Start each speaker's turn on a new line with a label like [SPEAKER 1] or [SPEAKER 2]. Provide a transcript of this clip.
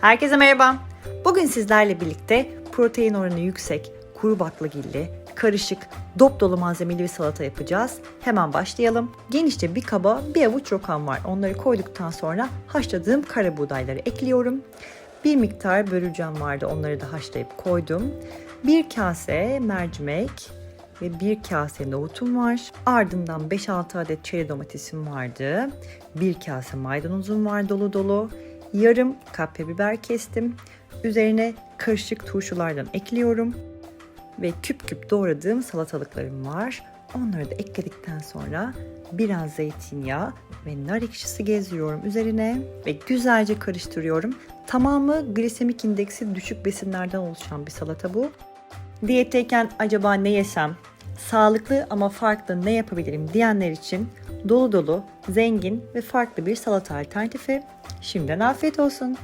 [SPEAKER 1] Herkese merhaba. Bugün sizlerle birlikte protein oranı yüksek, kuru baklagilli, karışık, dop dolu malzemeli bir salata yapacağız. Hemen başlayalım. Genişçe bir kaba bir avuç rokam var. Onları koyduktan sonra haşladığım kara buğdayları ekliyorum. Bir miktar börülcem vardı. Onları da haşlayıp koydum. Bir kase mercimek ve bir kase nohutum var. Ardından 5-6 adet çeri domatesim vardı. Bir kase maydanozum var dolu dolu. Yarım kapya biber kestim. Üzerine karışık turşulardan ekliyorum. Ve küp küp doğradığım salatalıklarım var. Onları da ekledikten sonra biraz zeytinyağı ve nar ekşisi geziyorum üzerine ve güzelce karıştırıyorum. Tamamı glisemik indeksi düşük besinlerden oluşan bir salata bu. Diyetteyken acaba ne yesem, sağlıklı ama farklı ne yapabilirim diyenler için dolu dolu, zengin ve farklı bir salata alternatifi. Şimdiden afiyet olsun.